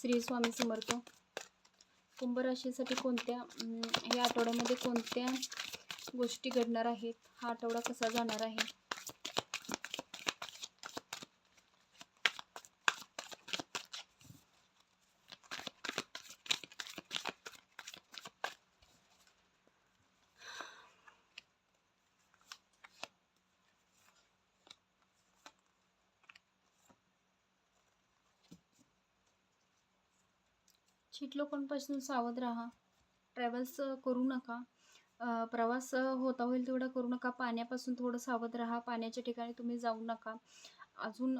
श्री स्वामी समर्थ. कुंभ राशीसाठी कोणत्या या आठवड्यामध्ये कोणत्या गोष्टी घडणार आहेत? हा आठवडा कसा जाणार आहे? चीट लोकांपासून सावध राहा. ट्रॅव्हल्स करू नका. प्रवास होता होईल तेवढा करू नका. पाण्यापासून थोडं सावध राहा. पाण्याच्या ठिकाणी तुम्ही जाऊ नका. अजून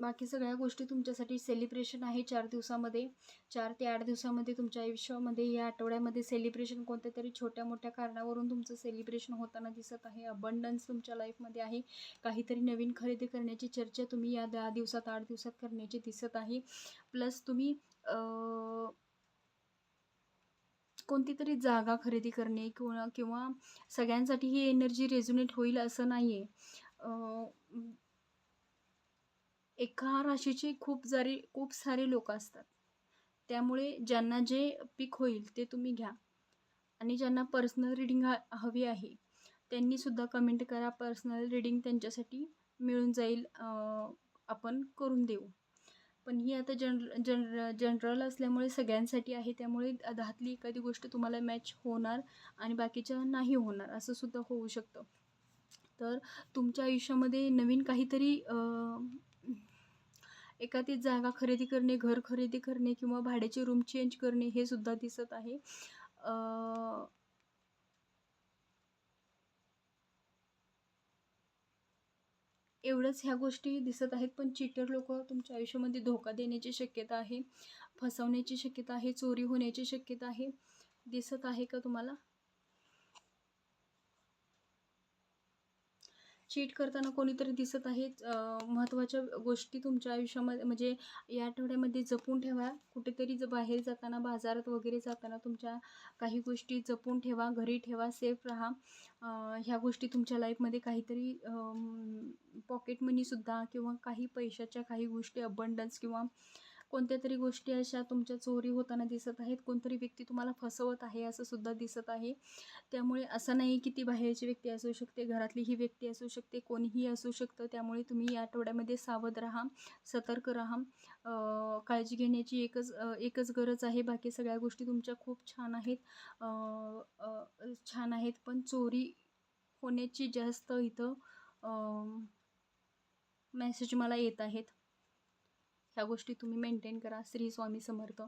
बाकी सगळ्या गोष्टी तुमच्यासाठी सेलिब्रेशन आहे चार दिवसामध्ये. चार ते आठ दिवसामध्ये तुमच्या आयुष्यामध्ये या आठवड्यामध्ये सेलिब्रेशन कोणत्या तरी छोट्या मोठ्या कारणावरून तुमचं सेलिब्रेशन होताना दिसत आहे. अबंडन्स तुमच्या लाईफमध्ये आहे. काहीतरी नवीन खरेदी करण्याची चर्चा तुम्ही या दहा दिवसात आठ दिवसात करण्याची दिसत आहे. प्लस तुम्ही कोणती तरी जागा खरेदी करणे किंवा किंवा सगळ्यांसाठी ही एनर्जी रेझोनेट होईल असं नाही आहे एका राशीचे खूप जारी खूप सारे लोक असतात. त्यामुळे ज्यांना जे पीक होईल ते तुम्ही घ्या. आणि ज्यांना पर्सनल रिडिंग हा हवी आहे त्यांनीसुद्धा कमेंट करा. पर्सनल रिडिंग त्यांच्यासाठी मिळून जाईल आपण करून देऊ. पण ही आता जनर जनर जनरल असल्यामुळे सगळ्यांसाठी आहे. त्यामुळे दहातली एखादी गोष्ट तुम्हाला मॅच होणार आणि बाकीच्या नाही होणार असं सुद्धा होऊ शकतं. तर तुमच्या आयुष्यामध्ये नवीन काहीतरी एखादी जागा खरेदी करणे घर खरेदी करणे किंवा भाड्याची रूम चेंज करणे हे सुद्धा दिसत आहे. एवढंच ह्या गोष्टी दिसत आहेत पण चिटर लोक तुमच्या आयुष्यामध्ये धोका देण्याची शक्यता आहे फसवण्याची शक्यता आहे चोरी होण्याची शक्यता आहे. दिसत आहे का तुम्हाला? चीट करताना कोणीतरी दिसत आहे. महत्त्वाच्या गोष्टी तुमच्या आयुष्यामध्ये म्हणजे या आठवड्यामध्ये जपून ठेवा. कुठेतरी ज बाहेर जाताना बाजारात वगैरे जाताना तुमच्या काही गोष्टी जपून ठेवा घरी ठेवा सेफ राहा. ह्या गोष्टी तुमच्या लाईफमध्ये काहीतरी पॉकेट मनीसुद्धा किंवा काही पैशाच्या काही गोष्टी अबंडन्स किंवा कोणत्या तरी गोष्टी अशा तुमच्या चोरी होताना दिसत आहेत कोणतरी व्यक्ती तुम्हाला फसवत आहे असं सुद्धा दिसत आहे. त्यामुळे असं नाही की ती बाहेरची व्यक्ती असू शकते घरातली ही व्यक्ती असू शकते कोणीही असू शकतं. त्यामुळे तुम्ही या आठवड्यामध्ये सावध राहा सतर्क राहा. काळजी घेण्याची एकच एकच गरज आहे. बाकी सगळ्या गोष्टी तुमच्या खूप छान आहेत. छान आहेत. पण चोरी होण्याची जास्त इथं मेसेज मला येत आहेत. ह्या गोष्टी तुम्ही मेंटेन करा. श्री स्वामी समर्थ.